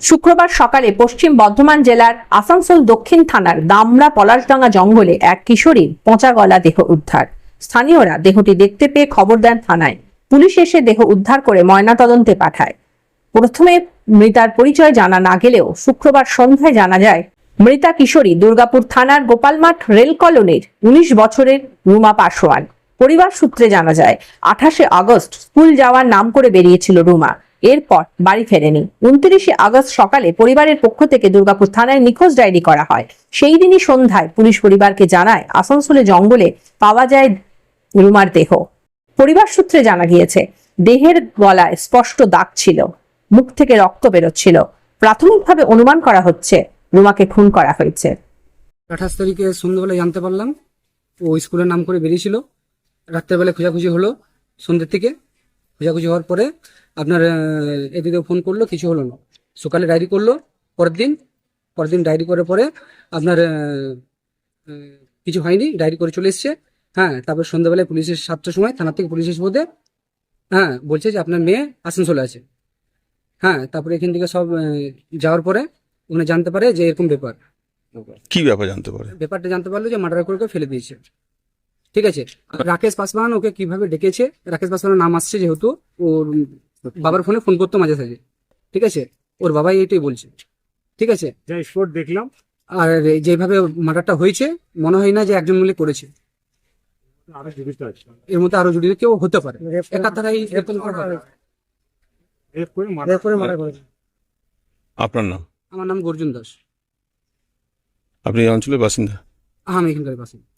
শুক্রবার সকালে পশ্চিম বর্ধমান জেলার আসানসোল দক্ষিণ থানার দামরা পলাশডাঙ্গা জঙ্গলে এক কিশোরীর পচা গলা দেহ উদ্ধার। স্থানীয়রা দেহটি দেখতে পেয়ে খবর দেন থানায়। পুলিশ এসে দেহ উদ্ধার করে ময়নাতদন্তে পাঠায়। প্রথমে মৃতার পরিচয় জানা না গেলেও শুক্রবার সন্ধ্যায় জানা যায়, মৃতা কিশোরী দুর্গাপুর থানার গোপালমাঠ রেল কলোনির উনিশ বছরের রুমা পাসোয়ান পরিবার সূত্রে জানা যায়, আঠাশে আগস্ট স্কুল যাওয়ার নাম করে বেরিয়েছিল রুমা। এরপর বাড়ি ফেরেনি। উনত্রিশে আগস্ট সকালে পরিবারের পক্ষ থেকে দুর্গাপুর থানায় নিখোঁজ ডায়েরি করা হয়। সেই দিনই সন্ধ্যায় পুলিশ পরিবারকে জানায়, আসানসোলে জঙ্গলে পাওয়া যায় রুমার দেহ। পরিবার সূত্রে জানা গিয়েছে, দেহের গলায় স্পষ্ট দাগ ছিল, মুখ থেকে রক্ত বেরোচ্ছিল। প্রাথমিকভাবে অনুমান করা হচ্ছে, রুমাকে খুন করা হয়েছে। আঠাশ তারিখে সন্ধ্যাবেলায় জানতে পারলাম, ও স্কুলের নাম করে বেরিয়েছিল। রাত্রেবেলায় খোঁজাখুঁজি হলো সন্ধ্যের থেকে খোঁজাখুঁজি হওয়ার পরে আপনার এদিকে ফোন করল কিছু হলো না। সকালে ডায়েরি করল পরের দিন পরের দিন ডায়েরি করার পরে আপনার কিছু হয়নি ডায়েরি করে চলে এসছে। হ্যাঁ তারপর সন্ধ্যাবেলায় পুলিশের সাতটার সময় থানা থেকে পুলিশ এসে বোধে হ্যাঁ বলছে যে আপনার মেয়ে আসানসোলে আছে। হ্যাঁ তারপরে এখান থেকে সব যাওয়ার পরে ওখানে জানতে পারে যে এরকম ব্যাপার। কি ব্যাপার জানতে পারে? ব্যাপারটা জানতে পারল যে মার্ডার করে ফেলে দিয়েছে। ঠিক আছে? আর রাকেশ পাসওয়ান ওকে কীভাবে ডেকেছে? রাকেশ পাসওয়ানের নাম আসছে যেহেতু ওর বাবার ফোনে ফোন করতো মাঝে সাঝে। ঠিক আছে? ওর বাবাই এটাই বলছে। ঠিক আছে? স্পোর্ট দেখলাম। আর যেভাবে মার্ডারটা হয়েছে মনে হয় না যে একজন মিলে করেছে। এর মধ্যে আরও জড়িত কেউ হতে পারে। একা থাকাই এরকম করে হবে। রেপ করে মারা আপনার নাম? আমার নাম গর্জুন দাস। আপনি এই অঞ্চলের বাসিন্দা? আমি এখানকার বাসিন্দা।